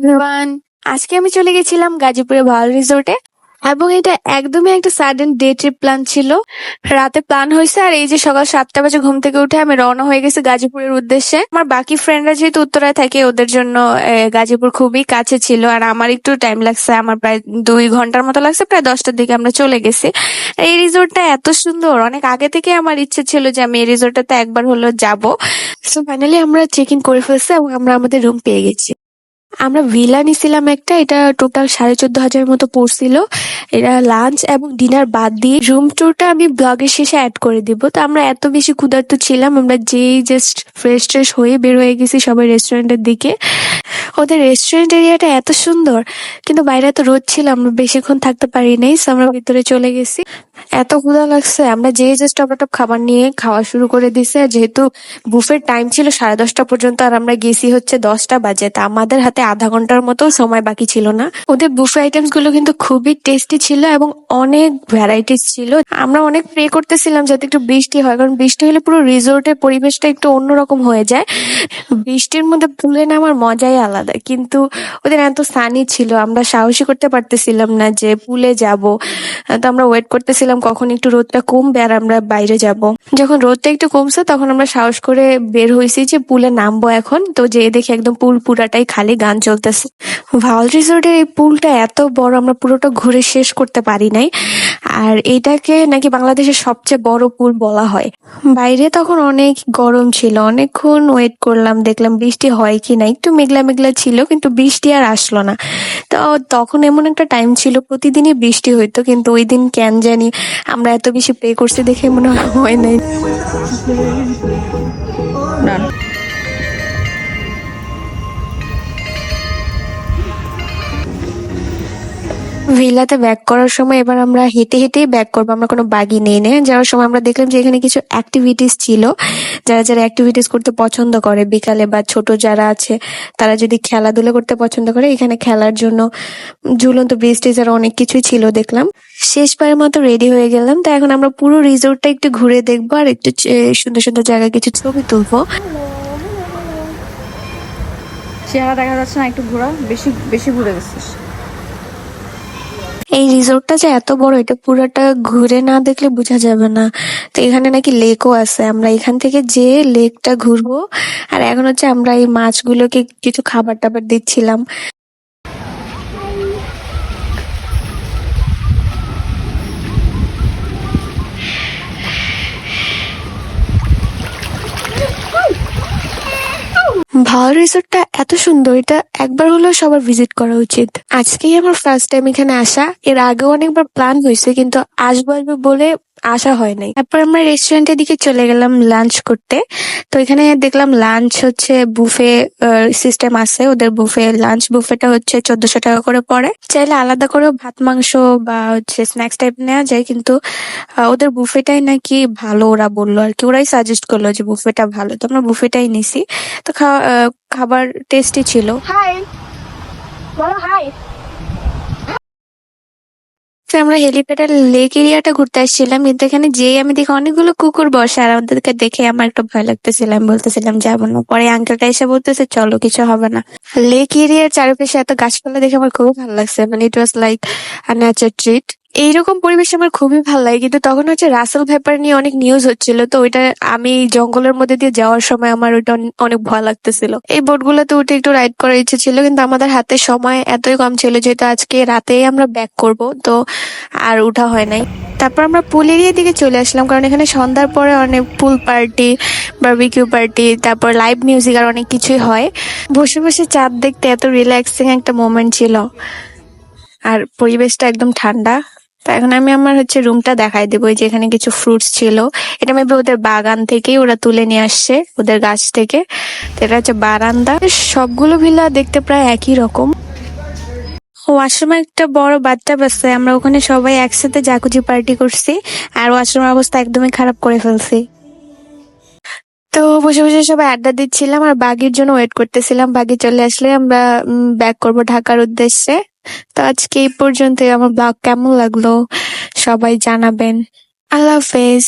Everyone আজকে আমি চলে গেছিলাম গাজীপুরে ভাওয়াল রিসোর্টে এবং এটা একদমই একটা সাডেন ডে ট্রিপ প্ল্যান ছিল। রাতে প্ল্যান হয়েছে আর এই যে সকাল সাতটা বাজে ঘুম থেকে উঠে আমি রওনা হয়ে গেছি গাজীপুরের উদ্দেশ্যে। আমার বাকি ফ্রেন্ডরা যেহেতু উত্তরায় থাকে, ওদের জন্য গাজীপুর খুবই কাছে ছিল আর আমার একটু টাইম লাগছে। আমার প্রায় দুই ঘণ্টার মতো লাগছে, প্রায় দশটার দিকে আমরা চলে গেছি। এই রিসোর্টটা এত সুন্দর। অনেক আগে থেকে আমার ইচ্ছে ছিল যে আমি এই রিসোর্টটাতে একবার হলো যাব। সো ফাইনালি আমরা চেক ইন করে ফেলছি এবং আমরা আমাদের রুম পেয়ে গেছি। আমরা ভিলা নিছিলাম একটা, এটা টোটাল সাড়ে চোদ্দ হাজার মতো পড়ছিল। এটা লাঞ্চ এবং ডিনার বাদ দিয়ে রুম ট্যুরটা আমি ব্লগের শেষে অ্যাড করে দিব। তো আমরা এত বেশি ক্ষুধার্ত ছিলাম, আমরা যেই জাস্ট ফ্রেশ ট্রেশ হয়ে বের হয়ে গেছি সবাই রেস্টুরেন্টের দিকে। ওদের রেস্টুরেন্ট এরিয়াটা এত সুন্দর, কিন্তু বাইরে তো রোদ ছিল, আমরা বেশিক্ষণ থাকতে পারি নাই আমরা ভিতরে চলে গেছি। এত ক্ষুধা লাগছে, আমরা যে জাস্ট টপ খাবার নিয়ে খাওয়া শুরু করে দিছে যেহেতু বুফের টাইম ছিল সাড়ে দশটা পর্যন্ত, আর আমরা গেছি হচ্ছে দশটা বাজে, তা আমাদের হাতে আধা ঘণ্টার মতো সময় বাকি ছিল না। ওদের বুফে আইটেমসগুলো কিন্তু খুবই টেস্টি ছিল এবং অনেক ভ্যারাইটিস ছিল। আমরা অনেক প্রে করতেছিলাম যাতে একটু বৃষ্টি হয়, কারণ বৃষ্টি হলে পুরো রিসোর্টের পরিবেশটা একটু অন্যরকম হয়ে যায়। বৃষ্টির মধ্যে পুলে নামার মজাই আলাদা, কিন্তু ওদের এত সানি ছিল, আমরা সাহসী করতে পারতেছিলাম না যে পুলে যাব। তো আমরা ওয়েট করতেছিলাম কখন একটু রোদটা কমবে আর আমরা বাইরে যাব। যখন রোদটা একটু কমছে, তখন আমরা সাহস করে বের হয়েছি যে পুলে নামবো এখন। তো যে দেখি একদম পুল পুরাটাই খালি গান চলতেছে। ভাওয়াল রিসোর্টের এই পুলটা এত বড়, আমরা পুরোটা ঘুরে শেষ করতে পারি নাই। আর এটাকে নাকি বাংলাদেশের সবচেয়ে বড় পুল বলা হয়। বাইরে তখন অনেক গরম ছিল, অনেকক্ষণ ওয়েট করলাম, দেখলাম বৃষ্টি হয় কি না। একটু মেঘলা মেঘলা ছিল, কিন্তু বৃষ্টি আর আসলো না। তো তখন এমন একটা টাইম ছিল, প্রতিদিনই বৃষ্টি হইতো, কিন্তু ওই দিন কেন জানি আমরা এত বেশি পে করছি দেখে মনে হয় নাই। ভিলাতে ব্যাক করার সময় এবার আমরা হেঁটে হেঁটেই ব্যাক করব। আমরা কোনো বাগি নেই নে যাওয়ার সময় আমরা দেখলাম যে এখানে কিছু অ্যাক্টিভিটিস ছিল। যারা যারা অ্যাক্টিভিটিস করতে পছন্দ করে, বিকালে বা ছোট যারা আছে, তারা যদি খেলাধুলা করতে পছন্দ করে, এখানে খেলার জন্য ঝুলন্ত ব্রিজ টিজ আরও অনেক কিছুই ছিল দেখলাম। শেষবারের মতো রেডি হয়ে গেলাম। তো এখন আমরা পুরো রিসোর্টটা একটু ঘুরে দেখব আর একটু সুন্দর সুন্দর জায়গায় কিছু ছবি তুলবো। চেহারা দেখা যাচ্ছে না, একটু ঘোরা, বেশি বেশি ঘুরে গেছিস এই রিসোর্টটা যে এত বড়, এটা পুরোটা ঘুরে না দেখলে বোঝা যাবে না। তো এখানে নাকি লেকও আছে। আমরা এখান থেকে যে লেকটা ঘুরবো। আর এখন হচ্ছে আমরা এই মাছগুলোকে কিছু খাবার টাবার দিচ্ছিলাম। ভাওয়াল রিসোর্টটা এত সুন্দর, এটা একবার হলেও সবার ভিজিট করা উচিত। আজকেই আমার ফার্স্ট টাইম এখানে আসা। এর আগেও অনেকবার প্ল্যান হয়েছে, কিন্তু আসব আসব বলে আসা হয় নাই। তারপর আমরা রেস্টুরেন্টের দিকে চলে গেলাম লাঞ্চ করতে। তো এখানে দেখলাম লাঞ্চ হচ্ছে বুফে সিস্টেম আছে। ওদের বুফে লাঞ্চ বুফেটা হচ্ছে চোদ্দশো টাকা করে পড়ে। চাইলে আলাদা করে ভাত, মাংস বা হচ্ছে স্ন্যাক্স টাইপ নেওয়া যায়, কিন্তু ওদের বুফেটাই নাকি ভালো ওরা বলল আর কি। ওরাই সাজেস্ট করল যে বুফেটা ভালো। তো আমরা বুফেটাই নিছি। তো খাবার টেস্টি ছিল। হাই বলো হাই তো আমরা হেলিপ্যাডের লেক এরিয়াটা ঘুরতে আসছিলাম, কিন্তু এখানে যেই আমি দেখি অনেকগুলো কুকুর বসে আর আমাদেরকে দেখে আমার একটু ভয় লাগতেছিল। আমি বলতেছিলাম, যাব না। পরে আঙ্কেলটা এসে বলতেছে, চলো, কিছু হবে না। লেক এরিয়ার চারিপাশে এত গাছপালা দেখে আমার খুব ভালো লাগছে। মানে ইট ওয়াজ লাইক আ ট্রিট এইরকম পরিবেশ আমার খুবই ভালো লাগে। কিন্তু তখন হচ্ছে রাসেল ভেপার নিয়ে অনেক নিউজ হচ্ছিল, তো ওইটা আমি জঙ্গলের মধ্যে দিয়ে যাওয়ার সময় আমার ওইটা অনেক ভয় লাগতেছিল। এই বোটগুলোতে উঠে একটু রাইড করার ইচ্ছে ছিল, কিন্তু আমাদের হাতে সময় এতই কম ছিল যেহেতু আজকে রাতেই আমরা ব্যাক করব, তো আর উঠা হয় নাই। তারপর আমরা পুল এরিয়ার দিকে চলে আসলাম, কারণ এখানে সন্ধ্যার পরে অনেক পুল পার্টি বারবিকিউ পার্টি তারপর লাইভ মিউজিক আর অনেক কিছুই হয়। বসে বসে চাঁদ দেখতে এত রিল্যাক্সিং একটা মোমেন্ট ছিল। আর পরিবেশটা একদম ঠান্ডা। তো এখন আমি আমার হচ্ছে রুমটা দেখাই দেবো। যে এখানে কিছু ফ্রুটস ছিল। এটা মেবি ওদের বাগান থেকেই ওরা তুলে নিয়ে আসছে, ওদের গাছ থেকে। তো এটা হচ্ছে বারান্দা। সবগুলো ভিলা দেখতে প্রায় একই রকম। ওয়াশরুমে একটা বড় বাচ্চা বাসছে আমরা ওখানে সবাই একসাথে জাকুজি পার্টি করছি। আর ওয়াশরুমের অবস্থা একদমই খারাপ করে ফেলছি। তো বসে বসে সবাই আড্ডা দিচ্ছিলাম। আর বাগির জন্য ওয়েট করতেছিলাম। বাগি চলে আসলে আমরা ব্যাক করব ঢাকার উদ্দেশ্যে। তো আজকে এই পর্যন্তই। আমার ব্লগ কেমন লাগল? সবাই জানাবেন। আল্লাহ হাফেজ।